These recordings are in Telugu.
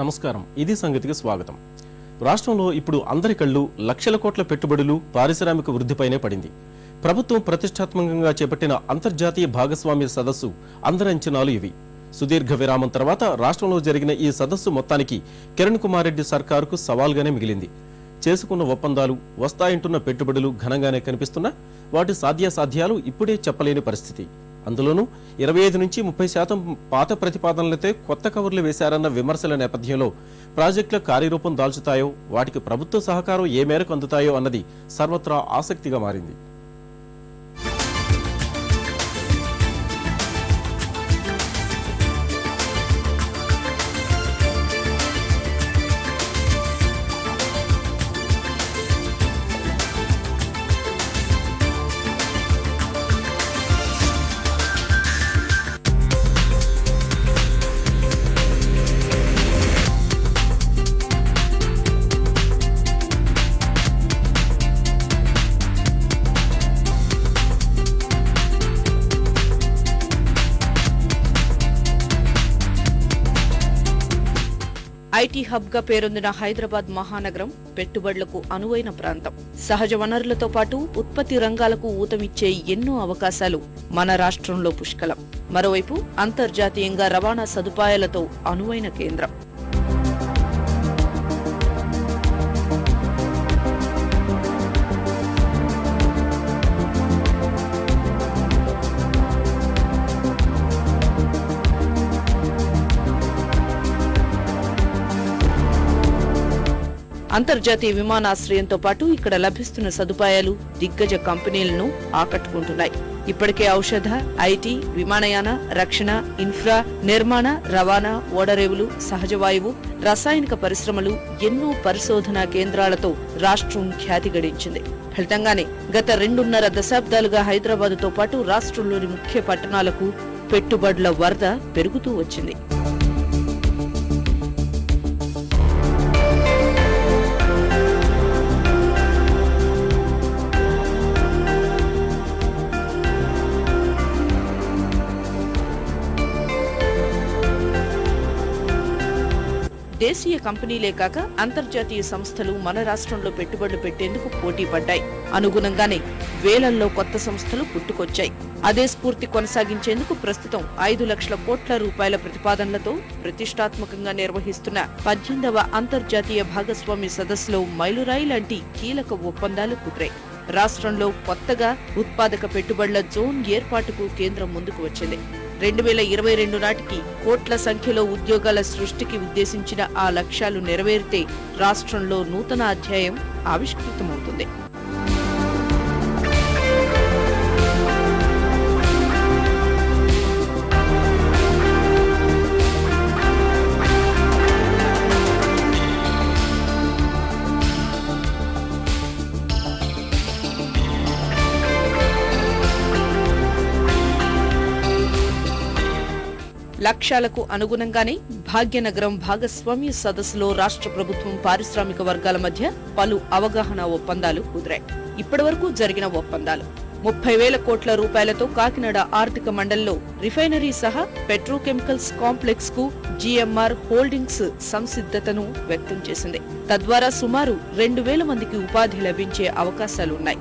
నమస్కారం. ఇది సంగతికి స్వాగతం. రాష్ట్రంలో ఇప్పుడు అందరి కళ్ళు లక్షల కోట్ల పెట్టుబడులు పారిశ్రామిక వృద్ధిపైనే పడింది. ప్రభుత్వం ప్రతిష్టాత్మకంగా చేపట్టిన అంతర్జాతీయ భాగస్వామ్య సదస్సు అందరి అంచనాలు ఇవి. సుదీర్ఘ విరామం తర్వాత రాష్ట్రంలో జరిగిన ఈ సదస్సు మొత్తానికి కిరణ్ కుమార్ రెడ్డి సర్కారుకు సవాల్గానే మిగిలింది. చేసుకున్న ఒప్పందాలు వస్తాయంటున్న పెట్టుబడులు ఘనంగానే కనిపిస్తున్నా వాటి సాధ్యాసాధ్యాలు ఇప్పుడే చెప్పలేని పరిస్థితి. అందులోనూ ఇరవై ఐదు నుంచి ముప్పై శాతం పాత ప్రతిపాదనలతో కొత్త కవర్లు వేశారన్న విమర్శల నేపథ్యంలో ప్రాజెక్టుల కార్యరూపం దాల్చుతాయో వాటికి ప్రభుత్వ సహకారం ఏ మేరకు అందుతాయో అన్నది సర్వత్రా ఆసక్తిగా మారింది. హబ్గా హబ్గా పేరొందిన హైదరాబాద్ మహానగరం పెట్టుబడులకు అనువైన ప్రాంతం. సహజ వనరులతో పాటు ఉత్పత్తి రంగాలకు ఊతమిచ్చే ఎన్నో అవకాశాలు మన రాష్ట్రంలో పుష్కలం. మరోవైపు అంతర్జాతీయంగా రవాణా సదుపాయాలతో అనువైన కేంద్రం. అంతర్జాతీయ విమానాశ్రయంతో పాటు ఇక్కడ లభిస్తున్న సదుపాయాలు దిగ్గజ కంపెనీలను ఆకట్టుకుంటున్నాయి. ఇప్పటికే ఔషధ ఐటీ విమానయాన రక్షణ ఇన్ఫ్రా నిర్మాణ రవాణా ఓడరేవులు సహజ వాయువు రసాయనిక పరిశ్రమలు ఎన్నో పరిశోధనా కేంద్రాలతో రాష్ట్రం ఖ్యాతి గడించింది. ఫలితంగానే గత రెండున్నర దశాబ్దాలుగా హైదరాబాదుతో పాటు రాష్ట్రంలోని ముఖ్య పట్టణాలకు పెట్టుబడుల వరద పెరుగుతూ వచ్చింది. దేశీయ కంపెనీలే కాక అంతర్జాతీయ సంస్థలు మన రాష్ట్రంలో పెట్టుబడులు పెట్టేందుకు పోటీ పడ్డాయి. అనుగుణంగానే వేలల్లో కొత్త సంస్థలు పుట్టుకొచ్చాయి. అదే స్ఫూర్తి కొనసాగించేందుకు ప్రస్తుతం ఐదు లక్షల కోట్ల రూపాయల ప్రతిపాదనలతో ప్రతిష్టాత్మకంగా నిర్వహిస్తున్న పద్దెనిమిదవ అంతర్జాతీయ భాగస్వామి సదస్సులో మైలురాయి లాంటి కీలక ఒప్పందాలు కుదిరాయి. రాష్ట్రంలో కొత్తగా ఉత్పాదక పెట్టుబడుల జోన్ ఏర్పాటుకు కేంద్రం ముందుకు వచ్చింది. రెండు వేల ఇరవై రెండు నాటికి కోట్ల సంఖ్యలో ఉద్యోగాల సృష్టికి ఉద్దేశించిన ఆ లక్ష్యాలు నెరవేరితే రాష్ట్రంలో నూతన అధ్యాయం ఆవిష్కృతమవుతుంది. లక్ష్యాలకు అనుగుణంగానే భాగ్యనగరం భాగస్వామ్య సదస్సులో రాష్ట్ర ప్రభుత్వం పారిశ్రామిక వర్గాల మధ్య పలు అవగాహన ఒప్పందాలు కుదిరాయి. ఇప్పటివరకు జరిగిన ఒప్పందాలు. ముప్పై వేల కోట్ల రూపాయలతో కాకినాడ ఆర్థిక మండలిలో రిఫైనరీ సహా పెట్రోకెమికల్స్ కాంప్లెక్స్కు జీఎంఆర్ హోల్డింగ్స్ సంసిద్ధతను వ్యక్తం చేసింది. తద్వారా సుమారు రెండు వేల మందికి ఉపాధి లభించే అవకాశాలున్నాయి.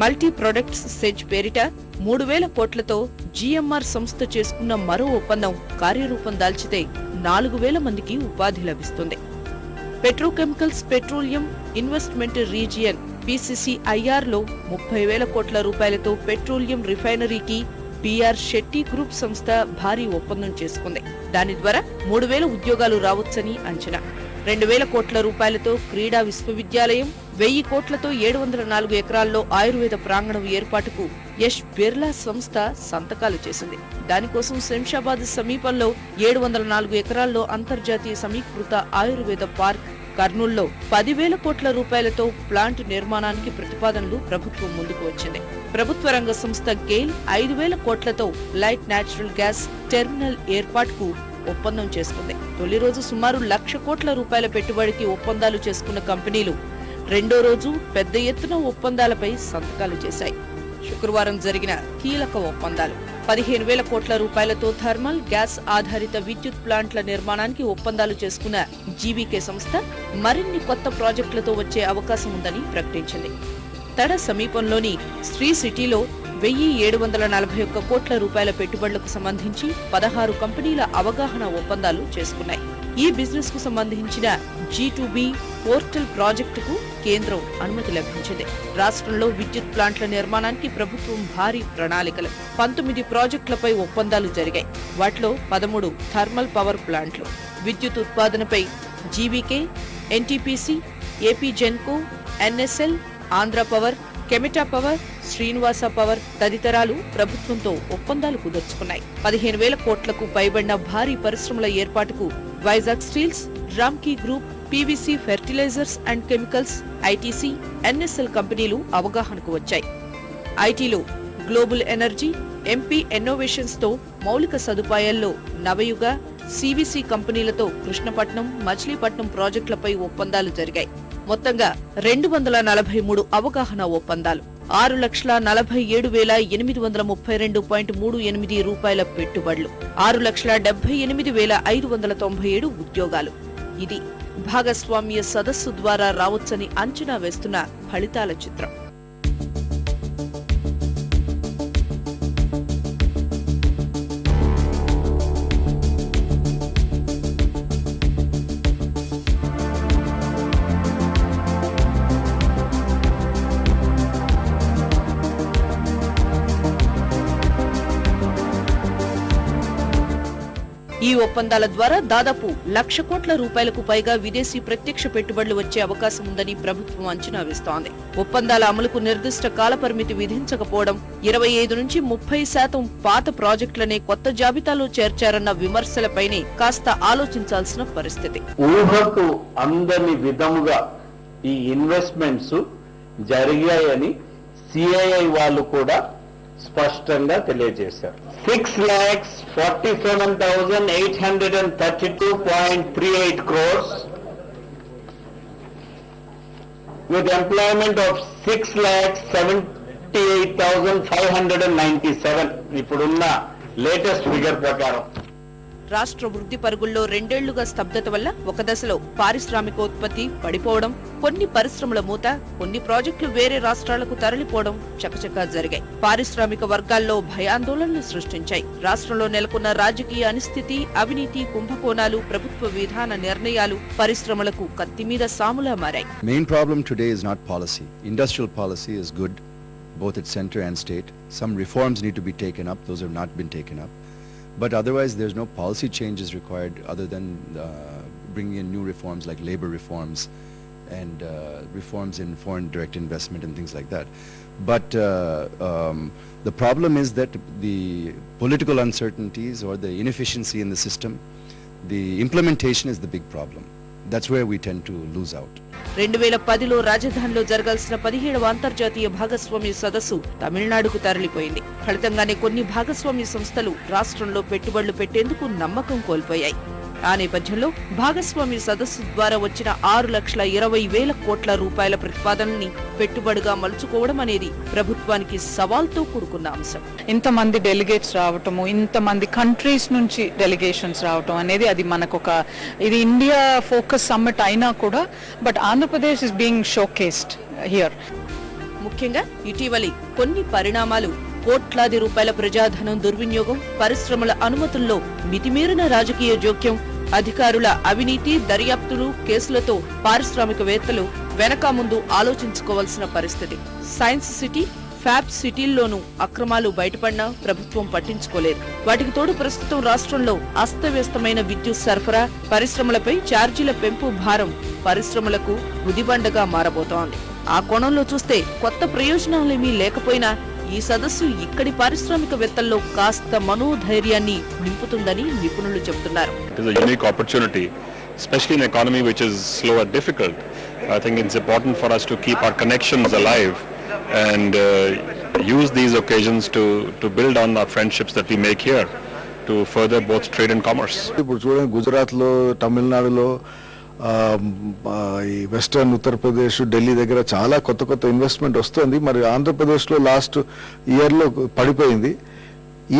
మల్టీ ప్రొడక్ట్స్ సెజ్ పేరిట మూడు వేల కోట్లతో జీఎంఆర్ సంస్థ చేసుకున్న మరో ఒప్పందం కార్యరూపం దాల్చితే నాలుగు వేల మందికి ఉపాధి లభిస్తుంది. పెట్రోకెమికల్స్ పెట్రోలియం ఇన్వెస్ట్మెంట్ రీజియన్ పీసీసీఐఆర్లో ముప్పై వేల కోట్ల రూపాయలతో పెట్రోలియం రిఫైనరీకి బీఆర్ షెట్టి గ్రూప్ సంస్థ భారీ ఒప్పందం చేసుకుంది. దాని ద్వారా మూడు వేల ఉద్యోగాలు రావచ్చని అంచనా. రెండు వేల కోట్ల రూపాయలతో క్రీడా విశ్వవిద్యాలయం వెయ్యి కోట్లతో ఏడు వందల నాలుగు ఎకరాల్లో ఆయుర్వేద ప్రాంగణం ఏర్పాటుకు యష్ బిర్లా సంస్థ సంతకాలు చేసింది. దానికోసం శంషాబాద్ సమీపంలో ఏడు వందల నాలుగు ఎకరాల్లో అంతర్జాతీయ సమీకృత ఆయుర్వేద పార్క్ కర్నూల్లో పదివేల కోట్ల రూపాయలతో ప్లాంట్ నిర్మాణానికి ప్రతిపాదనలు ప్రభుత్వం ముందుకు వచ్చింది. ప్రభుత్వ రంగ సంస్థ గెయిల్ ఐదు వేల కోట్లతో లైట్ నాచురల్ గ్యాస్ టెర్మినల్ ఏర్పాటుకు ఒప్పందం చేసుకుంది. తొలి రోజు సుమారు లక్ష కోట్ల రూపాయల పెట్టుబడికి ఒప్పందాలు చేసుకున్న కంపెనీలు రెండో రోజు పెద్ద ఎత్తున ఒప్పందాలపై సంతకాలు చేశాయి. శుక్రవారం జరిగిన కీలక ఒప్పందాలు. పదిహేను వేల కోట్ల రూపాయలతో థర్మల్ గ్యాస్ ఆధారిత విద్యుత్ ప్లాంట్ల నిర్మాణానికి ఒప్పందాలు చేసుకున్న జీవీకే సంస్థ మరిన్ని కొత్త ప్రాజెక్టులతో వచ్చే అవకాశం ఉందని ప్రకటించింది. తడ సమీపంలోని శ్రీ సిటీలో వెయ్యి ఏడు వందల నలభై ఒక్క కోట్ల రూపాయల పెట్టుబడులకు సంబంధించి పదహారు కంపెనీల అవగాహన ఒప్పందాలు చేసుకున్నాయి. ఈ బిజినెస్కు సంబంధించిన జీ పోర్టల్ ప్రాజెక్టుకు కేంద్రం అనుమతి లభించింది. రాష్ట్రంలో విద్యుత్ ప్లాంట్ల నిర్మాణానికి ప్రభుత్వం భారీ ప్రణాళికలు. పంతొమ్మిది ప్రాజెక్టులపై ఒప్పందాలు జరిగాయి. వాటిలో పదమూడు థర్మల్ పవర్ ప్లాంట్లు విద్యుత్ ఉత్పాదనపై GVK NTPC AP Genco NSL Andhra power కెమెటా power Srinivasa power తదితరాలు ప్రభుత్వంతో ఒప్పందాలు కుదుర్చుకున్నాయి. పదిహేను వేల కోట్లకు పైబడిన భారీ పరిశ్రమల ఏర్పాటుకు Vizag steels Ramky group PVC fertilizers and chemicals ITC NSL కంపెనీలు అవగాహనకు వచ్చాయి. ఐటీలో గ్లోబల్ ఎనర్జీ ఎంపీ ఎన్నోవేషన్స్తో మౌలిక సదుపాయాల్లో నవయుగ సివిసి కంపెనీలతో కృష్ణపట్నం మచిలీపట్నం ప్రాజెక్టులపై ఒప్పందాలు జరిగాయి. మొత్తంగా రెండు వందల నలభై మూడు అవగాహన ఒప్పందాలు. ఆరు లక్షల నలభై ఏడు వేల ఎనిమిది వందల ముప్పై రెండు పాయింట్ మూడు ఎనిమిది రూపాయల పెట్టుబడులు. ఆరు లక్షల డెబ్బై ఎనిమిది వేల ఐదు వందల తొంభై ఏడు ఉద్యోగాలు. ఇది భాగస్వామ్య సదస్సు ద్వారా రావచ్చని అంచనా వేస్తున్న ఫలితాల చిత్రం. ఒప్పందాల ద్వారా దాదాపు లక్ష కోట్ల రూపాయలకు పైగా విదేశీ ప్రత్యక్ష పెట్టుబడులు వచ్చే అవకాశం ఉందని ప్రభుత్వం అంచనా వేస్తోంది. ఒప్పందాల అమలుకు నిర్దిష్ట కాలపరిమితి విధించకపోవడం ఇరవై ఐదు నుంచి ముప్పై శాతం పాత ప్రాజెక్టులనే కొత్త జాబితాలో చేర్చారన్న విమర్శలపైనే కాస్త ఆలోచించాల్సిన పరిస్థితి. ఊహకు అందని విధముగా ఈ ఇన్వెస్ట్మెంట్స్ జరిగాయని సిఐఐ వాళ్ళు కూడా స్పష్టంగా తెలియజేశారు. Six lakhs forty seven thousand eight hundred and thirty two point three eight crores with employment of 6 ninety seven ఇప్పుడున్న లేటెస్ట్ ఫిగర్ ప్రకారం రాష్ట్ర వృద్ధి పరుగుల్లో రెండేళ్ళుగా స్తబ్దత వల్ల ఒక దశలో పారిశ్రామికోత్పత్తి పడిపోవడం కొన్ని పరిశ్రమల మూత కొన్ని ప్రాజెక్టులు వేరే రాష్ట్రాలకు తరలిపోవడం చకచకా జరిగాయి పారిశ్రామిక వర్గాల్లో భయాందోళనలు సృష్టించాయి రాష్ట్రంలో నెలకొన్న రాజకీయ అనిస్థితి అవినీతి కుంభకోణాలు ప్రభుత్వ విధాన నిర్ణయాలు పరిశ్రమలకు కత్తి మీద సాములా మారాయి main problem today is not policy industrial policy is good both at center and state. Some reforms need to be taken up. Those have not been taken up. But otherwise, there's no policy changes required other than uh, bringing in new reforms like labor reforms and uh, reforms in foreign direct investment and things like that. But uh, um, the problem is that the political uncertainties or the inefficiency in the system, the implementation is the big problem. That's why we tend to lose out రెండు వేల పదిలో రాజధానిలో జరగాల్సిన పదిహేడవ అంతర్జాతీయ భాగస్వామ్య సదస్సు తమిళనాడుకు తరలిపోయింది. ఫలితంగానే కొన్ని భాగస్వామ్య సంస్థలు రాష్ట్రంలో పెట్టుబడులు పెట్టేందుకు నమ్మకం కోల్పోయాయి. ఆ నేపథ్యంలో భాగస్వామ్య సదస్సు ద్వారా వచ్చిన ఆరు లక్షల ఇరవై వేల కోట్ల రూపాయల ప్రతిపాదనని పెట్టుబడిగా మలుచుకోవడం అనేది ప్రభుత్వానికి సవాల్తో కూడుకున్న అంశం. ఇంతమంది డెలిగేట్స్ రావటము ఇంతమంది కంట్రీస్ నుంచి డెలిగేషన్స్ రావటం అనేది అది మనకు ఒక ఇది ఇండియా ఫోకస్ సమ్మిట్ అయినా కూడా but Andhra Pradesh is being showcased here ముఖ్యంగా ఇటీవలి కొన్ని పరిణామాలు కోట్లాది రూపాయల ప్రజాధనం దుర్వినియోగం పరిశ్రమల అనుమతుల్లో మితిమీరిన రాజకీయ జోక్యం అధికారుల అవినీతి దర్యాప్తులు కేసులతో పారిశ్రామికవేత్తలు వెనక ముందు ఆలోచించుకోవాల్సిన పరిస్థితి. సైన్స్ సిటీ ఫ్యాబ్ సిటీల్లోనూ అక్రమాలు బయటపడినా ప్రభుత్వం పట్టించుకోలేదు. వాటికి తోడు ప్రస్తుతం రాష్ట్రంలో అస్తవ్యస్తమైన విద్యుత్ సరఫరా పరిశ్రమలపై ఛార్జీల పెంపు భారం పరిశ్రమలకు గుదిబండగా మారబోతోంది. ఆ కోణంలో చూస్తే కొత్త ప్రయోజనాలేమీ లేకపోయినా ఈ సదస్సు ఇక్కడి పారిశ్రామికవేత్తల్లో కాస్త మనోధైర్యాన్ని నింపుతుందని నిపుణులు చెబుతున్నారు It is a unique opportunity, especially in an economy which is slow and difficult. I think it's important for us to keep our connections alive and uh, use these occasions to, to build on our friendships that we make here to further both trade and commerce. ఇప్పుడు చూడండి గుజరాత్లో తమిళనాడులో ఆ, ఆ, ఈ వెస్ట్రన్ ఉత్తరప్రదేశ్ ఢిల్లీ దగ్గర చాలా కొత్త కొత్త ఇన్వెస్ట్మెంట్ వస్తుంది. మరి ఆంధ్రప్రదేశ్లో లాస్ట్ ఇయర్లో పడిపోయింది.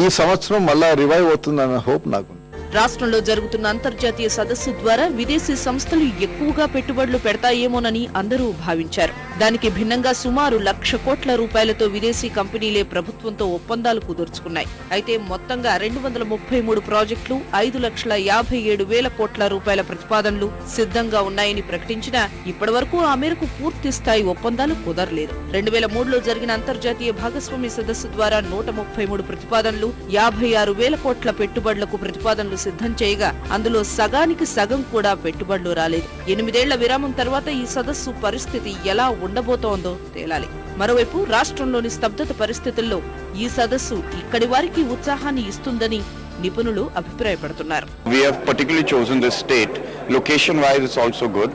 ఈ సంవత్సరం మళ్ళా రివైవ్ అవుతుందన్న హోప్ నాకు రాష్ట్రంలో జరుగుతున్న అంతర్జాతీయ సదస్సు ద్వారా విదేశీ సంస్థలు ఎక్కువగా పెట్టుబడులు పెడతాయేమోనని అందరూ భావించారు. దానికి భిన్నంగా సుమారు లక్ష కోట్ల రూపాయలతో విదేశీ కంపెనీలే ప్రభుత్వంతో ఒప్పందాలు కుదుర్చుకున్నాయి. అయితే మొత్తంగా రెండు వందల ముప్పై మూడు ప్రాజెక్టులు ఐదు లక్షల యాభై ఏడు వేల కోట్ల రూపాయల ప్రతిపాదనలు సిద్ధంగా ఉన్నాయని ప్రకటించినా ఇప్పటివరకు ఆ మేరకు పూర్తి స్థాయి ఒప్పందాలు కుదరలేదు. రెండు వేల మూడులో జరిగిన అంతర్జాతీయ భాగస్వామి సదస్సు ద్వారా నూట ముప్పై మూడు ప్రతిపాదనలు యాభై ఆరు వేల కోట్ల పెట్టుబడులకు ప్రతిపాదనలు సిద్ధం చేయగా అందులో సగానికి సగం కూడా పెట్టుబడులు రాలేదు. ఎనిమిదేళ్ళ విరామం తర్వాత ఈ సదస్సు పరిస్థితి ఎలా ఉండబోతోందో తేలాలి. మరోవైపు రాష్ట్రంలోని స్తబ్దత పరిస్థితుల్లో ఈ సదస్సు ఇక్కడి వారికి ఉత్సాహాన్ని ఇస్తుందని నిపుణులు అభిప్రాయపడుతున్నారు. Location wise is also good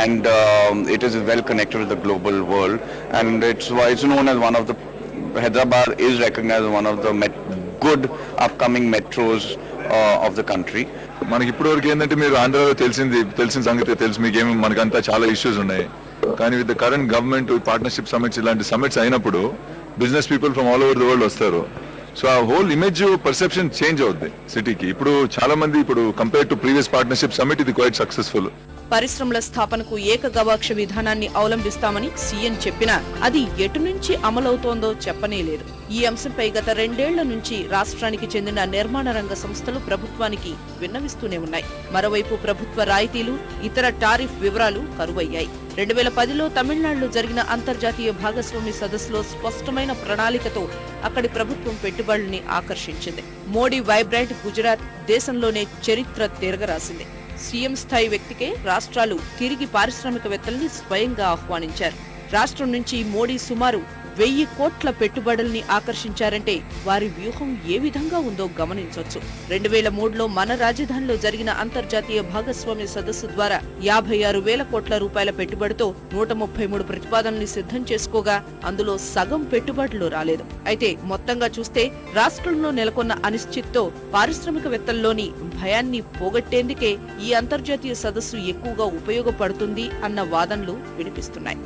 and it is well connected with the global world and it's wise one of the Hyderabad of the metros of the country మనకి ఇప్పటివరకు ఏంటంటే మీరు ఆంధ్రాలో తెలిసింది తెలిసిన సంగతి తెలుసు. మీకేమి మనకంతా చాలా ఇష్యూస్ ఉన్నాయి. కానీ with the current government partnership summits ఇలాంటి సమిట్స్ అయినప్పుడు business people from all over the world వస్తారు. సో ఆ హోల్ ఇమేజ్ పర్సెప్షన్ చేంజ్ అవుద్ది సిటీకి ఇప్పుడు చాలా మంది ఇప్పుడు compare to previous partnership summit ఇది క్వైట్ సక్సెస్ఫుల్ పరిశ్రమల స్థాపనకు ఏకగవాక్ష విధానాన్ని అవలంబిస్తామని సీఎం చెప్పినా అది ఎటు నుంచి అమలవుతోందో చెప్పనే లేదు. ఈ అంశంపై గత రెండేళ్ళ నుంచి రాష్ట్రానికి చెందిన నిర్మాణ రంగ సంస్థలు ప్రభుత్వానికి విన్నవిస్తూనే ఉన్నాయి. మరోవైపు ప్రభుత్వ రాయితీలు ఇతర టారిఫ్ వివరాలు కరువయ్యాయి. రెండు వేల పదిలో తమిళనాడులో జరిగిన అంతర్జాతీయ భాగస్వామి సదస్సులో స్పష్టమైన ప్రణాళికతో అక్కడి ప్రభుత్వం పెట్టుబడుల్ని ఆకర్షించింది. మోడీ వైబ్రాంట్ గుజరాత్ దేశంలోనే చరిత్ర తిరగరాసింది. సీఎం స్థాయి వ్యక్తికే రాష్ట్రాలు తిరిగి పారిశ్రామికవేత్తల్ని స్వయంగా ఆహ్వానించారు. రాష్ట్రం నుంచి మోడీ సుమారు వెయ్యి కోట్ల పెట్టుబడుల్ని ఆకర్షించారంటే వారి వ్యూహం ఏ విధంగా ఉందో గమనించవచ్చు రెండు వేల మూడులో మన రాజధానిలో జరిగిన అంతర్జాతీయ భాగస్వామ్య సదస్సు ద్వారా యాభై ఆరు వేల కోట్ల రూపాయల పెట్టుబడితో నూట ముప్పై మూడు ప్రతిపాదనల్ని సిద్ధం చేసుకోగా అందులో సగం పెట్టుబడులు రాలేదు. అయితే మొత్తంగా చూస్తే రాష్ట్రంలో నెలకొన్న అనిశ్చిత్తో పారిశ్రామికవేత్తల్లోని భయాన్ని పోగొట్టేందుకే ఈ అంతర్జాతీయ సదస్సు ఎక్కువగా ఉపయోగపడుతుంది అన్న వాదనలు వినిపిస్తున్నాయి.